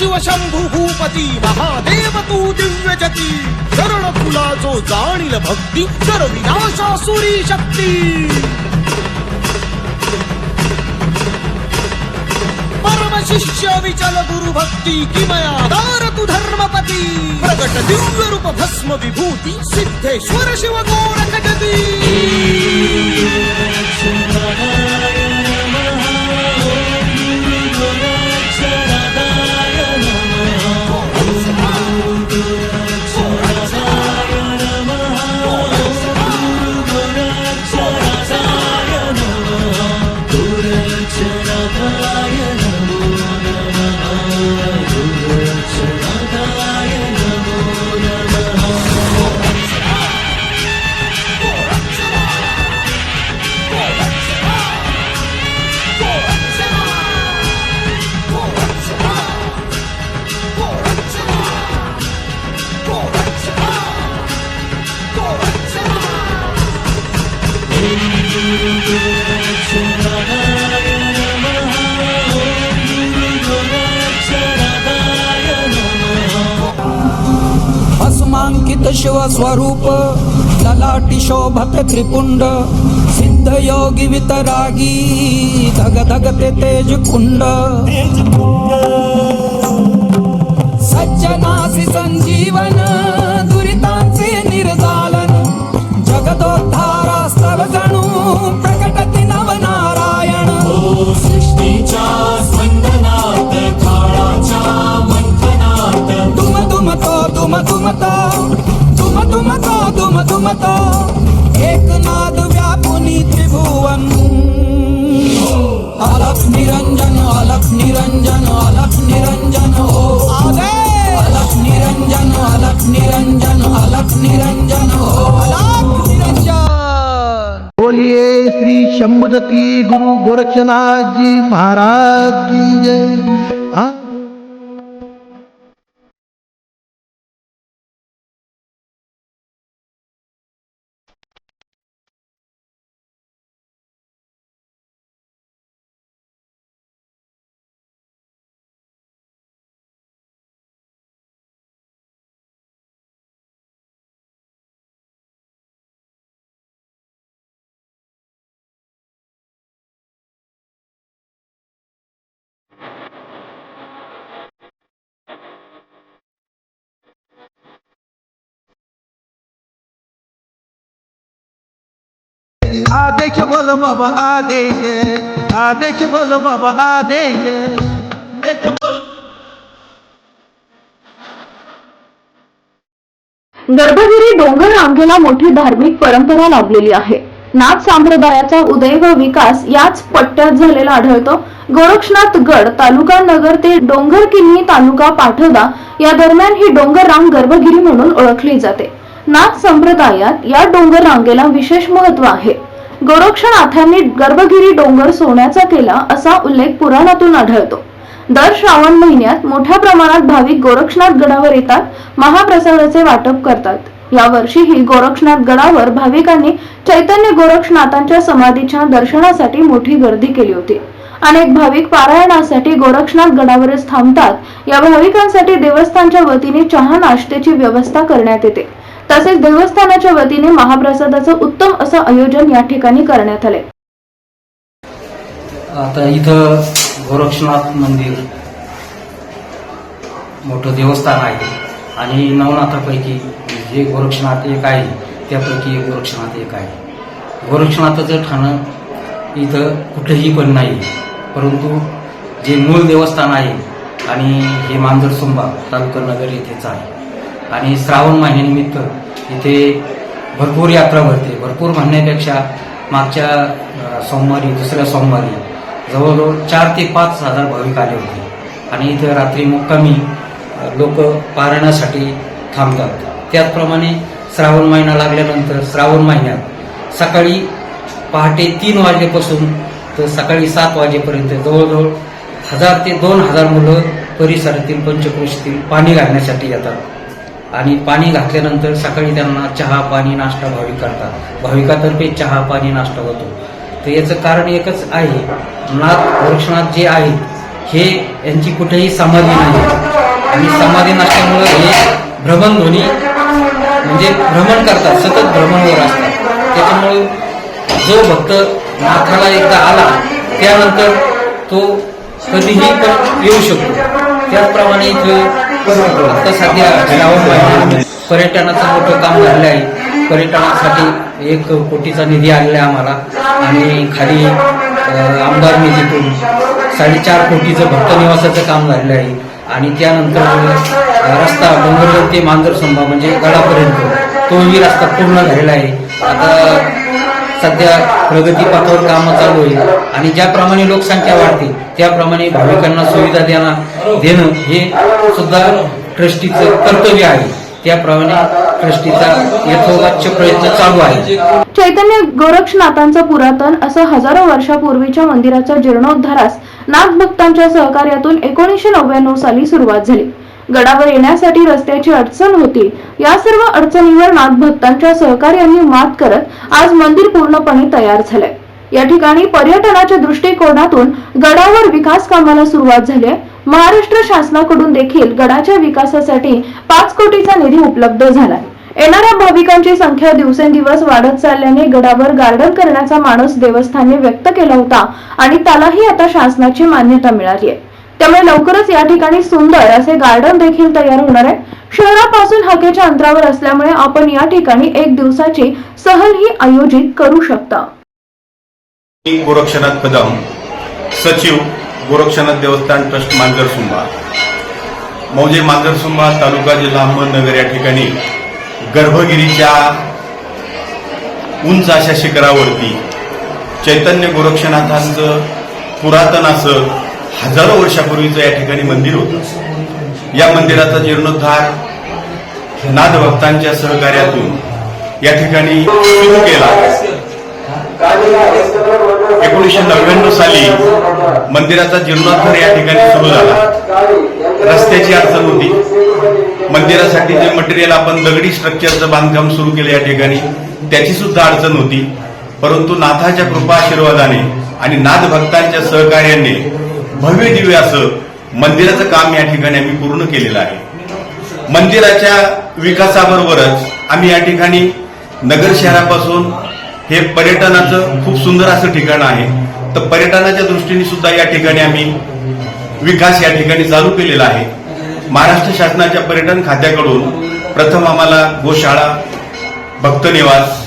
Rudra Shiv Bhupathi Mahadev तू दिव्य जती शरण तुला जो जाणील भक्ती कर विनाशासुरी शक्ती. शिष्य विचल गुरु भक्ती किमया दार तू धर्मपती. प्रगट दिव्य रूप भस्म विभूती सिद्धेश्वर शिव गोरखजती शिवस्वरूप ललाटी शोभत त्रिपुंड सिद्ध योगी वितरागी धग धगते तेज कुंड। सज्जनासी संजीवन दुरितांचे निर्जालन जगदोद्धारास्तव जणू दुम दुम तो एक नाद व्यापुनी त्रिभुवन। अलख निरंजन अलख निरंजन अलख निरंजन निरंजन अलख निरंजन अलख निरंजन निरंजन। बोलिए श्री शंभुदती गुरु गोरक्षनाथ जी महाराज की जय। आदेश बोलो बाबा आदेश आदेश बोलो बाबा आदेश गर्भगिरी डोंगर रांगेला मोठी धार्मिक परंपरा लाभलेली आहे. नाथ संप्रदायाचा उदय व विकास याच पट्ट्यात झालेला आढळतो. गोरक्षनाथ गड तालुका नगर ते डोंगर किल्ली तालुका पाठोदा या दरम्यान ही डोंगर रांग गर्भगिरी म्हणून ओळखली जाते. नाथ संप्रदायात या डोंगर रांगेला विशेष महत्त्व आहे. गोरक्षनाथांनी गर्भगिरी डोंगर सोन्याचा केला असा उल्लेख पुराणातून आढळतो. दर श्रावण महिन्यात मोठ्या प्रमाणात भाविक गोरक्षनाथ गडावर येतात महाप्रसादाचे वाटप करतात. या वर्षीही गोरक्षनाथ गडावर भाविकांनी चैतन्य गोरक्षनाथांच्या समाधीच्या दर्शनासाठी मोठी गर्दी केली होती. अनेक भाविक पारायणासाठी गोरक्षनाथ गडावरच थांबतात. या भाविकांसाठी देवस्थानच्या वतीने चहा नाश्त्याची व्यवस्था करण्यात येते. तसेच देवस्थानाच्या वतीने महाप्रसादाचं उत्तम असं आयोजन या ठिकाणी करण्यात आले. आता इथं गोरक्षनाथ मंदिर मोठं देवस्थान आहे आणि नवनाथापैकी जे गोरक्षनाथ एक आहे त्यापैकी एक गोरक्षनाथ एक आहे. गोरक्षनाथाचं ठाणं इथं कुठेही पण नाही परंतु जे मूळ देवस्थान आहे आणि हे मांजर सोंबा तालुका नगर येथेच आहे. आणि श्रावण महिन्यानिमित्त इथे भरपूर यात्रा भरते. भरपूर म्हणण्यापेक्षा मागच्या सोमवारी दुसऱ्या सोमवारी जवळजवळ चार ते पाच हजार भाविक आले होते. आणि इथं रात्री मुक्कामी लोक पारायणासाठी थांबतात. त्याचप्रमाणे श्रावण महिना लागल्यानंतर श्रावण महिन्यात सकाळी पहाटे तीन वाजल्यापासून तर सकाळी सात वाजेपर्यंत जवळजवळ हजार ते दोन हजार मुलं परिसरातील पंचक्रोशीतील पाणी घालण्यासाठी येतात. आणि पाणी घातल्यानंतर सकाळी त्यांना चहा पाणी नाश्ता भाविक करतात. भाविकातर्फे चहा पाणी नाश्ता होतो. तर याचं कारण एकच आहे नाथ वृक्षनाथ जे आहेत हे यांची कुठेही समाधी नाही. आणि समाधी नसल्यामुळं हे भ्रमणध्वनी म्हणजे भ्रमण करतात सतत भ्रमणवर असतात. त्याच्यामुळे जो भक्त नाथाला एकदा आला त्यानंतर तो कधीही पण येऊ शकतो. त्याचप्रमाणे इथं आता सध्या पर्यटनाचं मोठं काम झालेलं आहे पर्यटनासाठी एक कोटीचा निधी आलेला आहे आम्हाला. आणि खाली आमदार निधीतून साडेचार कोटीचं भक्त निवासाचं काम झालेलं आहे. आणि त्यानंतर रस्ता डोंगरगड ते मांजरसंभा म्हणजे गडापर्यंत तोही रस्ता पूर्ण झालेला आहे. आता सध्या प्रगतीपथावर कामं चालू होईल आणि ज्याप्रमाणे लोकसंख्या वाढते त्याप्रमाणे भाविकांना सुविधा देणं देणं हे सुद्धा ट्रस्टीचं कर्तव्य आहे. त्याप्रमाणे ट्रस्टीचा यथोवाच्य प्रयत्न चालू आहे. चैतन्य गोरक्षनाथांचं पुरातन असं हजारो वर्षापूर्वीच्या मंदिराच्या जीर्णोद्धारास नाथ भक्तांच्या सहकार्यातून एकोणीसशे नव्याण्णव साली सुरुवात झाली. गडावर येण्यासाठी रस्त्याची अडचण होती. या सर्व अडचणीवर नाथ भक्तांच्या सहकार्यांनी मात करत आज मंदिर पूर्णपणे तयार झालंय. या ठिकाणी पर्यटनाच्या दृष्टिकोनातून गडावर विकास कामाला सुरुवात झाली आहे. महाराष्ट्र शासनाकडून देखील गडाच्या विकासासाठी पाच कोटीचा निधी उपलब्ध झालाय. येणाऱ्या भाविकांची संख्या दिवसेंदिवस वाढत चालल्याने गडावर गार्डन करण्याचा माणूस देवस्थानने व्यक्त केला होता आणि त्यालाही आता शासनाची मान्यता मिळाली आहे. त्यामुळे लवकरच या ठिकाणी सुंदर असे गार्डन देखील तयार होणार आहे. शहरापासून हाकेच्या अंतरावर असल्यामुळे आपण या ठिकाणी एक दिवसाची सहलही आयोजित करू शकता. मी गोरक्षनाथ कदम सचिव गोरक्षनाथ देवस्थान ट्रस्ट मांजरसुंबा. मौजे मांजरसुंबा तालुका जिल्हा अहमदनगर या ठिकाणी गर्भगिरीच्या उंच अशा शिखरावरती चैतन्य गोरक्षनाथांचं पुरातन असं हजारो वर्षापूर्वीचं या ठिकाणी मंदिर होतं. या मंदिराचा जीर्णोद्धार नाथ भक्तांच्या सहकार्यातून या ठिकाणी सुरू केला. एकोणीसशे नव्याण्णव साली मंदिराचा जीर्णोद्धार या ठिकाणी सुरू झाला. रस्त्याची अडचण होती. मंदिरासाठी जे मटेरियल आपण दगडी स्ट्रक्चरचं बांधकाम सुरू केलं या ठिकाणी त्याची सुद्धा अडचण होती. परंतु नाथाच्या कृपा आशीर्वादाने आणि नाथभक्तांच्या सहकार्याने भव्य दिव्य असं मंदिराचं काम या ठिकाणी आम्ही पूर्ण केलेलं आहे. मंदिराच्या विकासाबरोबरच आम्ही या ठिकाणी नगर शहरापासून हे पर्यटनाचं खूप सुंदर असं ठिकाण आहे. तर पर्यटनाच्या दृष्टीने सुद्धा या ठिकाणी आम्ही विकास या ठिकाणी चालू केलेला आहे. महाराष्ट्र शासनाच्या पर्यटन खात्याकडून प्रथम आम्हाला गोशाळा भक्तनिवास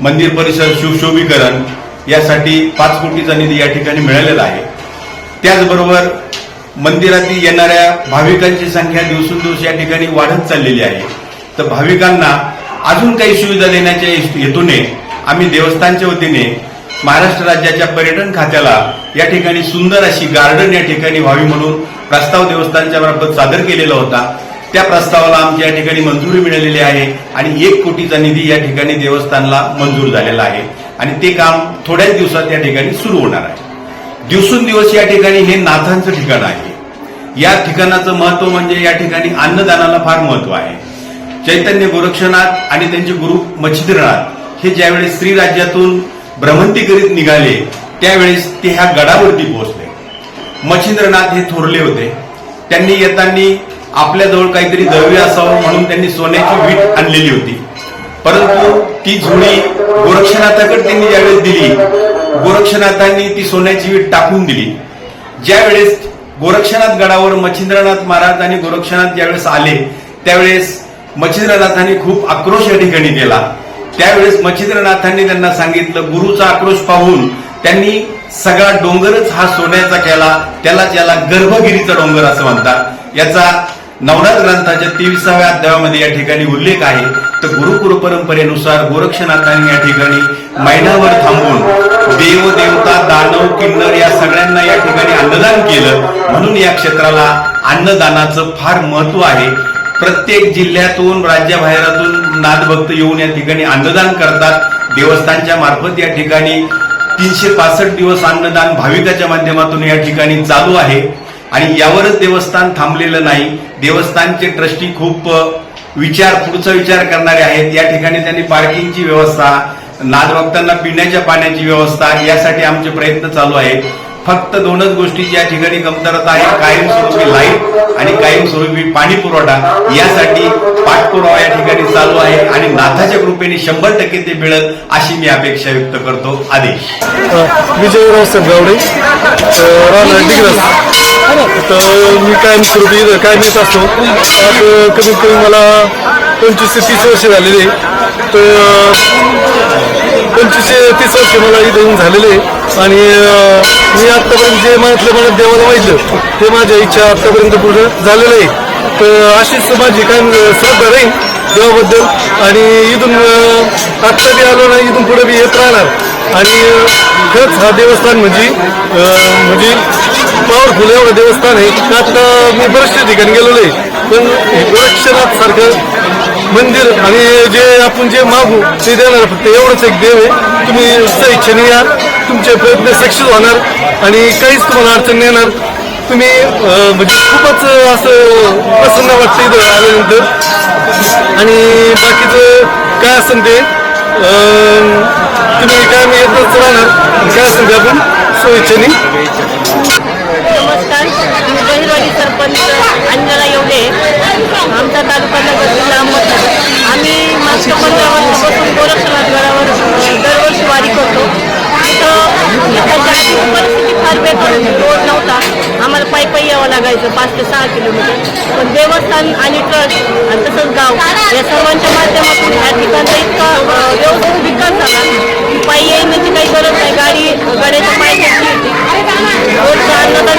मंदिर परिसर शिवशोभीकरण यासाठी पाच कोटीचा निधी या ठिकाणी मिळालेला आहे. त्याचबरोबर मंदिरातील येणाऱ्या भाविकांची संख्या दिवसेंदिवस या ठिकाणी वाढत चाललेली आहे. तर भाविकांना अजून काही सुविधा देण्याच्या हेतूने आम्ही देवस्थानच्या वतीने महाराष्ट्र राज्याच्या पर्यटन खात्याला या ठिकाणी सुंदर अशी गार्डन या ठिकाणी व्हावी म्हणून प्रस्ताव देवस्थानच्या मार्फत सादर केलेला होता. त्या प्रस्तावाला आमच्या या ठिकाणी मंजुरी मिळालेली आहे आणि एक कोटीचा निधी या ठिकाणी देवस्थानला मंजूर झालेला आहे. आणि ते काम थोड्याच दिवसात या ठिकाणी सुरू होणार आहे. दिवसेंदिवस या ठिकाणी हे नाथांचं ठिकाण आहे. या ठिकाणाचं महत्त्व म्हणजे या ठिकाणी अन्नदानाला फार महत्त्व आहे. चैतन्य गोरक्षनाथ आणि त्यांचे गुरु मच्छिंद्रनाथ हे ज्यावेळेस स्त्री राज्यातून भ्रमंती करीत निघाले त्यावेळेस ते ह्या गडावरती पोहोचले. मच्छिंद्रनाथ हे थोरले होते. त्यांनी येताना आपल्याजवळ काहीतरी द्रव्य असावं म्हणून त्यांनी सोन्याची वीट आणलेली होती. परंतु ती झुळी गोरक्षनाथाकडे त्यांनी ज्यावेळेस दिली गोरक्षनाथांनी ती सोन्याची वीट टाकून दिली. ज्यावेळेस गोरक्षनाथ गडावर मच्छिंद्रनाथ महाराज आणि गोरक्षनाथ ज्यावेळेस आले त्यावेळेस मच्छिंद्रनाथांनी खूप आक्रोश या ठिकाणी केला. त्यावेळेस मच्छिंद्रनाथांनी त्यांना सांगितलं गुरुचा आक्रोश पाहून त्यांनी सगळा डोंगरच हा सोन्याचा केला त्याला याला गर्भगिरीचा डोंगर असं म्हणतात. याचा नवनाथ ग्रंथाच्या तेविसाव्या अध्यायामध्ये या ठिकाणी उल्लेख आहे. तर गुरुकुल परंपरेनुसार गोरक्षनाथांनी या ठिकाणी महिनाभर थांबून देव देवता दानव किन्नर या सगळ्यांना या ठिकाणी अन्नदान केलं. म्हणून या क्षेत्राला अन्नदानाचं फार महत्त्व आहे. प्रत्येक जिल्ह्यातून राज्याबाहेरातून नादभक्त येऊन या ठिकाणी अन्नदान करतात. देवस्थानच्या मार्फत या ठिकाणी तीनशे पासष्ट दिवस अन्नदान भाविकाच्या माध्यमातून या ठिकाणी चालू आहे. आणि यावरच देवस्थान थांबलेलं नाही. देवस्थानचे ट्रस्टी खूप विचार पुढचा विचार करणारे आहेत. या ठिकाणी त्यांनी पार्किंगची व्यवस्था नादभक्तांना पिण्याच्या पाण्याची व्यवस्था यासाठी आमचे प्रयत्न चालू आहेत. फक्त दोनच गोष्टीची या ठिकाणी कमतरता आहे. कायमस्वरूपी लाइट आणि कायमस्वरूपी पाणी पुरवठा. यासाठी पाठपुरावा या ठिकाणी चालू आहे आणि नाथाच्या कृपेने शंभर टक्के ते मिळेल अशी मी अपेक्षा व्यक्त करतो. आदेश. विजयराव तर मी कायम मित्र इथं कायम असतो आज कमीत कमी मला पंचवीस ते तीस वर्ष झालेले. तर पंचवीस ते तीस वर्ष मला इथे येऊन झालेले. आणि मी आत्तापर्यंत जे मनातल्या मनात देवाला माहितलं ते माझ्या इच्छा आत्तापर्यंत पूर्ण झालेलं आहे. तर अशीच माझी कायम श्रद्धा राहील देवाबद्दल. आणि इथून आत्ता बी आलो ना इथून पुढे बी येत राहणार. आणि खरंच हा देवस्थान म्हणजे म्हणजे पॉवरफुल एवढं देवस्थान आहे. त्यात मी बऱ्याचशा ठिकाणी गेलेलो आहे. पण गोरक्षनाथ सारखं मंदिर आणि जे आपण जे मागू ते देणार फक्त एवढंच एक देव आहे. तुम्ही इच्छेने या. तुमचे प्रयत्न सक्सेस होणार आणि काहीच तुम्हाला अडचण येणार. तुम्ही म्हणजे खूपच असं प्रसन्न वाटतं इथं आल्यानंतर. आणि बाकीचं काय असेल ते तुम्ही काय मी येतच राहणार. काय असेल ते आपण स्वइच्छेने बहिरवाडी सरपंच अंजना येवले. आमचा तालुका नगर जिल्हा आम्ही मागच्या पंधरा वर्षापासून गोरक्षनाथ गडावर दरवर्षी वारी करतो. तिथं परिस्थिती फार बेकार होती. रोड नव्हता. आम्हाला पायी पायी यावं लागायचं पाच ते सहा किलोमीटर. पण देवस्थान आणि ट्रस्ट आणि तसंच गाव या सर्वांच्या माध्यमातून या ठिकाणचा इतका अ, व्यवस्थित विकास झाला की पायी येण्याची काही गरज नाही. गाडी गाड्याच्या पायी घेतली होती रोडचं अन्नदान